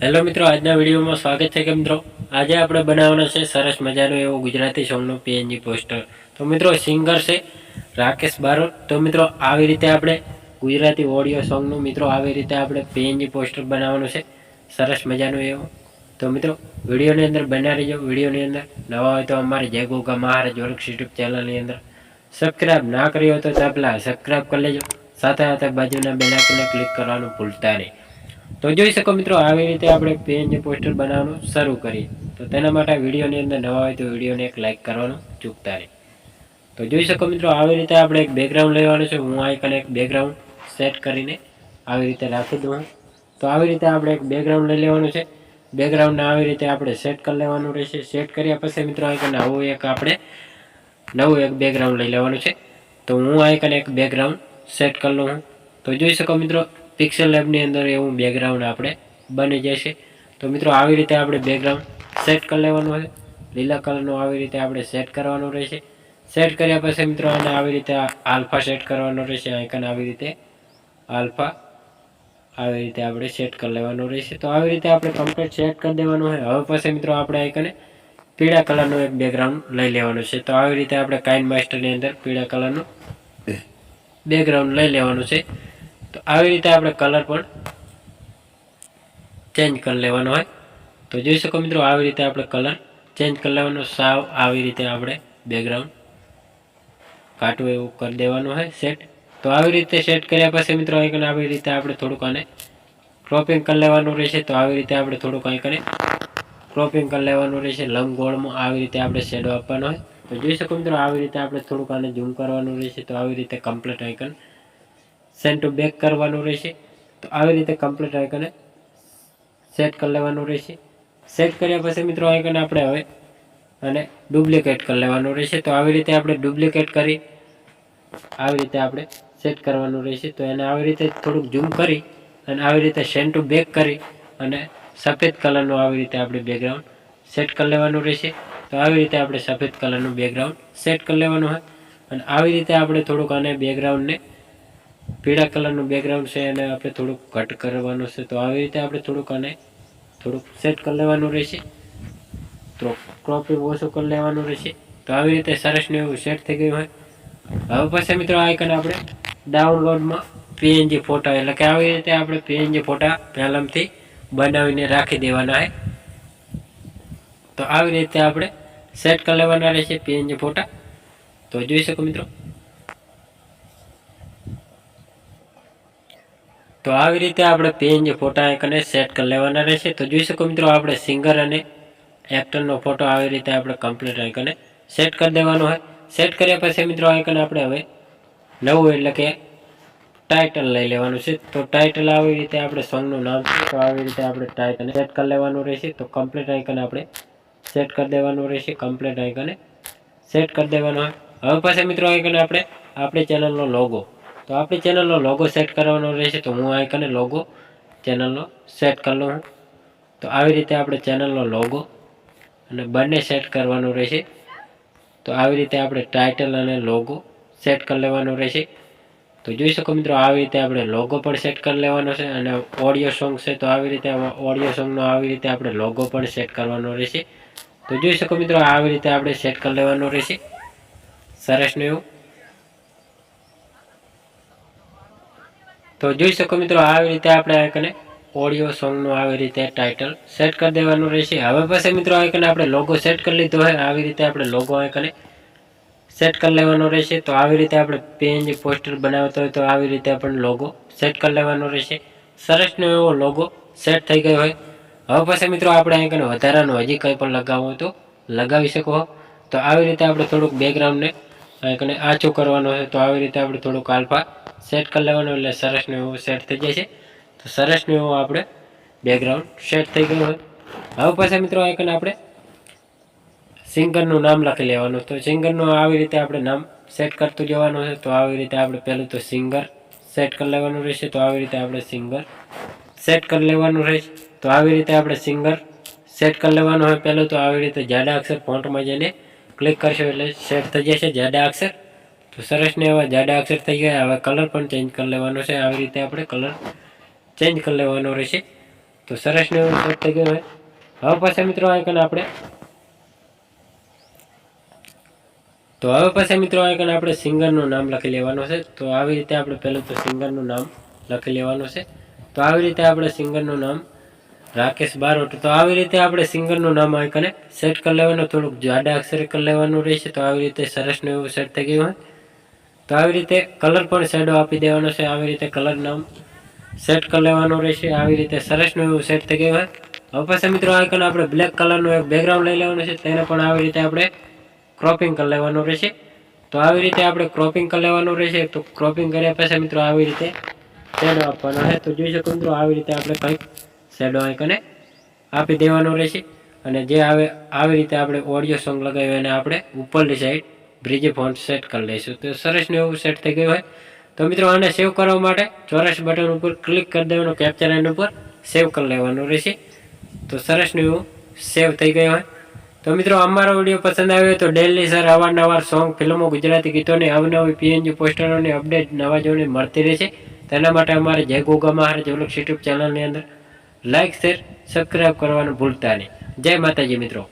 Hello મિત્રો, આજના વિડીયોમાં સ્વાગત છે કે મિત્રો? આજે આપણે બનાવવાનો છે સરસ મજાનું એવું ગુજરાતી સોંગનું પીએનજી પોસ્ટર તો મિત્રો સિંગર છે રાકેશ બારોટ. તો મિત્રો, આવી રીતે આપણે ગુજરાતી ઓડિયો સોંગનું મિત્રો, આવી રીતે આપણે પીએનજી પોસ્ટર બનાવવાનું છે. સરસ મજાનું એવું. તો મિત્રો, વિડીયોની અંદર બના રહીજો. વિડીયોની અંદર નવા હોય તો અમારે જય ગોગા મહારાજ વર્ક્સ યુટ્યુબ ચેનલની અંદર સબસ્ક્રાઈબ ના કરી હોય તો પહેલાં સબસ્ક્રાઈબ કરી લેજો. સાથે સાથે બાજુના બેલાકને ક્લિક કરવાનું ભૂલતા નહીં. તો જોઈ શકો મિત્રો, આવી રીતે આપણે પેજ પોસ્ટર બનાવવાનું શરૂ કરીએ. તો તેના માટે વિડીયોની અંદર નવા હોય તો વિડીયોને એક લાઇક કરવાનું ચૂકતા રહે. તો જોઈ શકો મિત્રો, આવી રીતે આપણે એક બેકગ્રાઉન્ડ લેવાનું છે. હું આઈકન એક બેકગ્રાઉન્ડ સેટ કરીને આવી રીતે રાખી દઉં તો આવી રીતે આપણે એક બેકગ્રાઉન્ડ લઈ લેવાનું છે. બેકગ્રાઉન્ડને આવી રીતે આપણે સેટ કરી લેવાનું રહેશે. સેટ કર્યા પછી મિત્રો આઈકન આવું એક આપણે નવું એક બેકગ્રાઉન્ડ લઈ લેવાનું છે. તો હું આઈકન એક બેકગ્રાઉન્ડ સેટ કરી લઉં તો જોઈ શકો મિત્રો પિક્સેલ લેબની અંદર એવું બેકગ્રાઉન્ડ આપણે બની જશે. તો મિત્રો આવી રીતે આપણે બેકગ્રાઉન્ડ સેટ કરી લેવાનું છે લીલા કલરનું આવી રીતે આપણે સેટ કરવાનું રહેશે. સેટ કર્યા પછી મિત્રો આને આવી રીતે આલ્ફા સેટ કરવાનો રહેશે. આઈકન આવી રીતે આલ્ફા આવી રીતે આપણે સેટ કરી લેવાનું રહેશે. તો આવી રીતે આપણે કમ્પ્લીટ સેટ કરી દેવાનું હોય. હવે પછી મિત્રો આપણે આઈકને પીળા કલરનું એક બેકગ્રાઉન્ડ લઈ લેવાનું છે. તો આવી રીતે આપણે કાઇન માસ્ટરની અંદર પીળા કલરનું બેકગ્રાઉન્ડ લઈ લેવાનું છે. તો આવી રીતે આપણે કલર પણ ચેન્જ કરી લેવાનો હોય. તો જોઈ શકો મિત્રો, આવી રીતે આપણે કલર ચેન્જ કરી લેવાનો. સાવ આવી રીતે આપણે બેકગ્રાઉન્ડ કાટું એવું કરી દેવાનું હોય સેટ તો આવી રીતે સેટ કર્યા પછી મિત્રો, અહીં આવી રીતે આપણે થોડુંક આને ક્રોપિંગ કરી લેવાનું રહેશે. તો આવી રીતે આપણે થોડુંક અહીં કને ક્રોપિંગ કરી લેવાનું રહેશે. લંબગોળમાં આવી રીતે આપણે શેડો આપવાનો હોય. તો જોઈ શકો મિત્રો, આવી રીતે આપણે થોડુંક આને ઝૂમ કરવાનું રહેશે. તો આવી રીતે complete icon send to back કરવાનું રહેશે. તો આવી રીતે કમ્પ્લીટ આઇકને સેટ કરી લેવાનું રહેશે. સેટ કર્યા પછી મિત્રો આઇકન આપણે હવે અને ડુપ્લિકેટ કરી લેવાનું રહેશે. તો આવી રીતે આપણે ડુપ્લિકેટ કરી આવી રીતે આપણે સેટ કરવાનું રહેશે. તો એને આવી રીતે થોડુંક ઝૂમ કરી અને આવી રીતે સેન્ડ ટુ બેક કરી અને સફેદ કલરનું આવી રીતે આપણે બેકગ્રાઉન્ડ સેટ કરી લેવાનું રહેશે. તો આવી રીતે આપણે સફેદ કલરનું બેકગ્રાઉન્ડ સેટ કરી લેવાનું હોય. અને આવી રીતે આપણે થોડુંક આને બેકગ્રાઉન્ડને પીળા કલરનું બેકગ્રાઉન્ડ છે એને આપણે થોડુંક કટ કરવાનું છે, તો આવી રીતે આપણે થોડુંક આને થોડુંક સેટ કરી લેવાનું રહેશે. તો ક્રોપિંગ ઓછું કરી લેવાનું રહેશે. તો આવી રીતે સરસ ને એવું સેટ થઈ ગયું હોય. હવે પછી મિત્રો આઈકન આપણે ડાઉનલોડમાં પીએનજી ફોટા એટલે કે આવી રીતે આપણે પીએનજી ફોટા પહેલાંથી બનાવીને રાખી દેવાના હોય તો આવી રીતે આપણે સેટ કરી લેવાના રહેશે પીએનજી ફોટા તો જોઈ શકો મિત્રો તો આવી રીતે આપણે પીએનજી ફોટા આઇકને સેટ કરી લેવાના રહેશે. તો જોઈ શકો મિત્રો આપણે સિંગર અને એક્ટરનો ફોટો આવી રીતે આપણે કમ્પ્લીટ આઇકને સેટ કરી દેવાનો હોય. સેટ કર્યા પછી મિત્રો આઇકન આપણે હવે નવું એટલે કે ટાઇટલ લઈ લેવાનું છે. તો ટાઇટલ આવી રીતે આપણે સોંગનું નામ છે, તો આવી રીતે આપણે ટાઇટલ સેટ કરી લેવાનું રહેશે. તો કમ્પ્લીટ આઇકન આપણે સેટ કરી દેવાનું રહેશે. કમ્પ્લીટ આઇકને સેટ કરી દેવાનું હોય. હવે પછી મિત્રો આઇકન આપણે, આપણી ચેનલનો લોગો તો આપણી ચેનલનો લોગો સેટ કરવાનો રહેશે, તો હું આઈકને લોગો ચેનલનો સેટ કરી લઉં તો આવી રીતે આપણે ચેનલનો લોગો અને બંને સેટ કરવાનું રહેશે. તો આવી રીતે આપણે ટાઇટલ અને લોગો સેટ કરી લેવાનો રહેશે. તો જોઈ શકો મિત્રો, આવી રીતે આપણે લોગો પણ સેટ કરી લેવાનો છે અને ઓડિયો સોંગ છે, તો આવી રીતે ઓડિયો સોંગનો આવી રીતે આપણે લોગો પણ સેટ કરવાનો રહેશે. તો જોઈ શકો મિત્રો, આવી રીતે આપણે સેટ કરી લેવાનું રહેશે. સરસનું એવું. તો જોઈ શકો મિત્રો, આવી રીતે આપણે આઈકને ઓડિયો સોંગનું આવી રીતે ટાઇટલ સેટ કરી દેવાનું રહેશે. હવે પછી મિત્રો આઈકને આપણે લોગો સેટ કરી લીધો હોય આવી રીતે આપણે લોગો આઈકને સેટ કરી લેવાનો રહેશે. તો આવી રીતે આપણે પેજ પોસ્ટર બનાવતો હોય તો આવી રીતે આપણે લોગો સેટ કરી લેવાનો રહેશે. સરસનો એવો લોગો સેટ થઈ ગયો હોય. હવે પછી મિત્રો, આપણે આઈકને વધારાનું હજી કંઈ પણ લગાવવું હોય તો લગાવી શકો તો આવી રીતે આપણે થોડુંક બેકગ્રાઉન્ડને આઈકને આછું કરવાનું છે. તો આવી રીતે આપણે થોડુંક આલ્ફા સેટ કરી લેવાનું એટલે સરસનું એવું સેટ થઈ જાય છે. તો સરસનું એવું આપણે બેકગ્રાઉન્ડ સેટ થઈ ગયું હોય. હવે પછી મિત્રો આઈકન આપણે સિંગરનું નામ લખી લેવાનું. તો સિંગરનું આવી રીતે આપણે નામ સેટ કરતું જવાનું છે. તો આવી રીતે આપણે પહેલું તો સિંગર સેટ કરી લેવાનું રહેશે. તો આવી રીતે આપણે સિંગર સેટ કરી લેવાનું રહેશે. તો આવી રીતે આપણે સિંગર સેટ કરી લેવાનું હોય. પહેલું તો આવી રીતે જાડા અક્ષર ફોન્ટમાં જઈને ક્લિક કરશો એટલે સેટ થઈ જશે. જાડા અક્ષર તો સરસ ને એવા જાડા અક્ષર થઈ ગયા હવે કલર પણ ચેન્જ કરી લેવાનો છે. આવી રીતે આપણે કલર ચેન્જ કરી લેવાનો રહેશે. તો સરસ ને એવું સેટ થઈ ગયું હોય હવે પાછા મિત્રો આઈકન આપણે તો હવે પાછા મિત્રો આઈકન આપણે સિંગરનું નામ લખી લેવાનું છે. તો આવી રીતે આપણે પહેલું તો સિંગરનું નામ લખી લેવાનું છે. તો આવી રીતે આપણે સિંગરનું નામ રાકેશ બારોટ. તો આવી રીતે આપણે સિંગરનું નામ આઈકને સેટ કરી લેવાનું. થોડુંક જાડા અક્ષરે કરી લેવાનું રહેશે. તો આવી રીતે સરસનું એવું સેટ થઈ ગયું હોય. તો આવી રીતે કલર પણ શેડો આપી દેવાનો છે. આવી રીતે કલર નામ સેટ કરી લેવાનો રહેશે. આવી રીતે સરસનું એવું સેટ થઈ ગયું હોય. હવે પછી મિત્રો આઈકન આપણે બ્લેક કલરનું એક બેકગ્રાઉન્ડ લઈ લેવાનું છે. તેને પણ આવી રીતે આપણે ક્રોપિંગ કરી લેવાનું રહેશે. તો આવી રીતે આપણે ક્રોપિંગ કરી લેવાનું રહેશે. તો ક્રોપિંગ કર્યા પછી મિત્રો આવી રીતે શેડો આપવાનો છે. તો જોઈ શકો મિત્રો આવી રીતે આપણે કંઈક શેડો આઈકને આપી દેવાનો રહેશે. અને જે આવે, આવી રીતે આપણે ઓડિયો સોંગ લગાવ્યો એને આપણે ઉપરની સાઈડ બ્રિજે ફોન સેટ કરી લઈશું. તો સરસનું એવું સેટ થઈ ગયું હોય. તો મિત્રો, આને સેવ કરવા માટે ચોરસ બટન ઉપર ક્લિક કરી દેવાનું કેપ્ચર એન્ડ ઉપર. સેવ કરી લેવાનું રહેશે. તો સરસનું એવું સેવ થઈ ગયું હોય. તો મિત્રો અમારો વીડિયો પસંદ આવ્યો તો ડેલી સર અવારનવાર સોંગ ફિલ્મો, ગુજરાતી ગીતોની અવનવી પીએનજી પોસ્ટરોની અપડેટ નવા જોવાની મળતી રહેશે. તેના માટે અમારે જય ગોગા મહારાજ ઓલક્ષ યુટ્યુબ ચેનલની અંદર લાઇક શેર સબસ્ક્રાઈબ કરવાનું ભૂલતા નહીં. જય માતાજી મિત્રો.